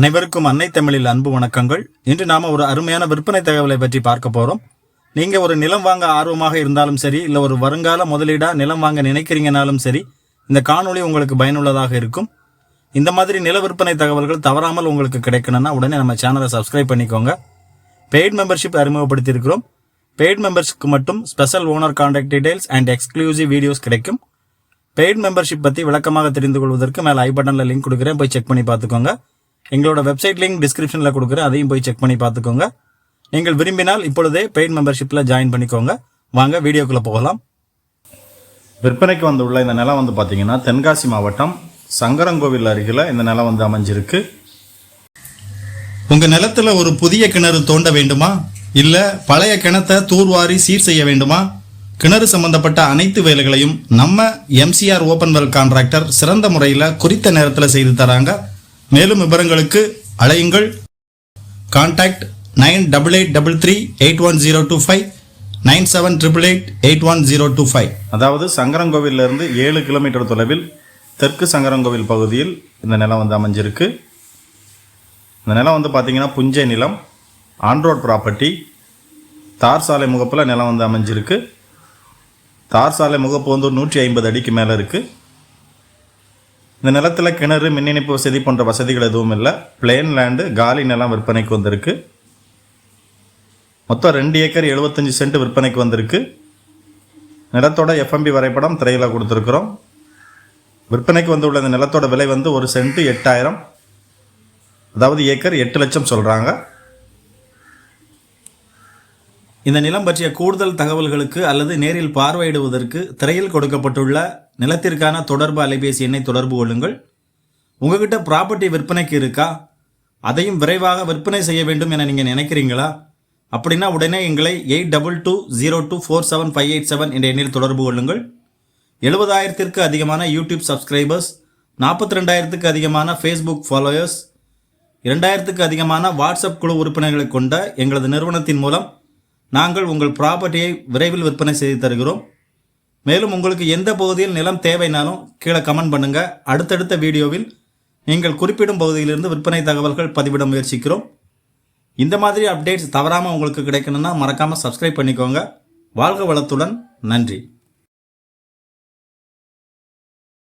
அனைவருக்கும் அன்னை தமிழில் அன்பு வணக்கங்கள். இன்று நாம ஒரு அருமையான விற்பனை தகவலை பற்றி பார்க்க போறோம். நீங்க ஒரு நிலம் வாங்க ஆர்வமாக இருந்தாலும் சரி இல்ல ஒரு வருங்கால முதலீடா நிலம் வாங்க நினைக்கிறீங்கனாலும் சரி இந்த காணொளி உங்களுக்கு பயனுள்ளதாக இருக்கும். இந்த மாதிரி நில விற்பனை தகவல்கள் தவறாமல் உங்களுக்கு கிடைக்கணும்னா உடனே நம்ம சேனலை சப்ஸ்கிரைப் பண்ணிக்கோங்க. Paid membership அறிமுகப்படுத்தியிருக்கிறோம். பெய்ட் மெம்பர்ஸ்க்கு மட்டும் special owner contact details and exclusive videos கிடைக்கும். பெய்ட் மெம்பர்ஷிப் பற்றி விளக்கமாக தெரிந்து கொள்வதற்கு மேலே ஐ பட்டனில் லிங்க் கொடுக்குறேன். போய் செக் பண்ணி பார்த்துக்கோங்க. எங்களோட வெப்சைட் லிங்க் டிஸ்கிரிப்ஷனில் கொடுக்குறேன். அதையும் போய் செக் பண்ணி பார்த்துக்கோங்க. நீங்கள் விரும்பினால் இப்பொழுதே பெய்ட் மெம்பர்ஷிப்பில் ஜாயின் பண்ணிக்கோங்க. வாங்க வீடியோக்குள்ளே போகலாம். விற்பனைக்கு வந்து உள்ள இந்த நிலம் வந்து பார்த்தீங்கன்னா தென்காசி மாவட்டம் சங்கரங்கோவில் அருகில் இந்த நிலம் வந்து அமைஞ்சிருக்கு. உங்கள் நிலத்துல ஒரு புதிய கிணறு தோண்ட வேண்டுமா? இல்லை பழைய கிணத்தை தூர்வாரி சீர் செய்ய வேண்டுமா? கிணறு சம்பந்தப்பட்ட அனைத்து வேலைகளையும் நம்ம எம்சிஆர் ஓப்பன் வெல் கான்ட்ராக்டர் சிறந்த முறையில் குறித்த நேரத்தில் செய்து தராங்க. மேலும் விவரங்களுக்கு அழையுங்கள். Contact nine double eight double three eight one zero two five nine seven triple eight eight one zero two five அதாவது சங்கரங்கோவிலிருந்து ஏழு கிலோமீட்டர் தொலைவில் தெற்கு சங்கரங்கோவில் பகுதியில் இந்த நிலம் வந்து அமைஞ்சிருக்கு. இந்த நிலம் வந்து பார்த்தீங்கன்னா புஞ்சை நிலம் ஆன்ரோட் ப்ராப்பர்ட்டி தார் சாலை முகப்பில் நிலம் வந்து அமைஞ்சிருக்கு. தார் சாலை முகப்பு வந்து நூற்றி ஐம்பது அடிக்கு மேலே இருக்குது இந்த நிலத்தில் கிணறு மின் இணைப்பு வசதி போன்ற வசதிகள் எதுவும் இல்லை. பிளேன் லேண்டு காலி நிலம் விற்பனைக்கு வந்திருக்கு. மொத்தம் ரெண்டு ஏக்கர் எழுபத்தஞ்சு சென்ட் விற்பனைக்கு வந்திருக்கு. நிலத்தோட எஃப்எம்பி வரைபடம் திரையில் கொடுத்துருக்குறோம். விற்பனைக்கு வந்துள்ள இந்த நிலத்தோட விலை வந்து ஒரு சென்ட்டு எட்டாயிரம். அதாவது ஏக்கர் எட்டு லட்சம் சொல்கிறாங்க இந்த நிலம் பற்றிய கூடுதல் தகவல்களுக்கு அல்லது நேரில் பார்வையிடுவதற்கு திரையில் கொடுக்கப்பட்டுள்ள நிலத்திற்கான தொடர்பு அலைபேசி எண்ணை தொடர்பு கொள்ளுங்கள். உங்ககிட்ட ப்ராப்பர்ட்டி விற்பனைக்கு இருக்கா? அதையும் விரைவாக விற்பனை செய்ய வேண்டும் என நீங்கள் நினைக்கிறீங்களா? அப்படின்னா உடனே எங்களை eight double two zero two four seven five eight seven என்ற எண்ணில் தொடர்பு கொள்ளுங்கள். எழுபதாயிரத்திற்கு அதிகமான யூடியூப் சப்ஸ்கிரைபர்ஸ் நாற்பத்தி ரெண்டாயிரத்துக்கு அதிகமான ஃபேஸ்புக் ஃபாலோயர்ஸ் இரண்டாயிரத்துக்கு அதிகமான வாட்ஸ்அப் குழு உறுப்பினர்களை கொண்ட எங்களது நிறுவனத்தின் மூலம் நாங்கள் உங்கள் ப்ராப்பர்ட்டியை விரைவில் விற்பனை செய்து தருகிறோம். மேலும் உங்களுக்கு எந்த பகுதியில் நிலம் தேவைனாலும் கீழே கமெண்ட் பண்ணுங்க. அடுத்தடுத்த வீடியோவில் நீங்கள் குறிப்பிடும் பகுதியிலிருந்து விற்பனை தகவல்கள் பதிவிட முயற்சிக்கிறோம். இந்த மாதிரி அப்டேட்ஸ் தவறாமல் உங்களுக்கு கிடைக்கணும்னா மறக்காமல் சப்ஸ்கிரைப் பண்ணிக்கோங்க. வாழ்க வளத்துடன் நன்றி.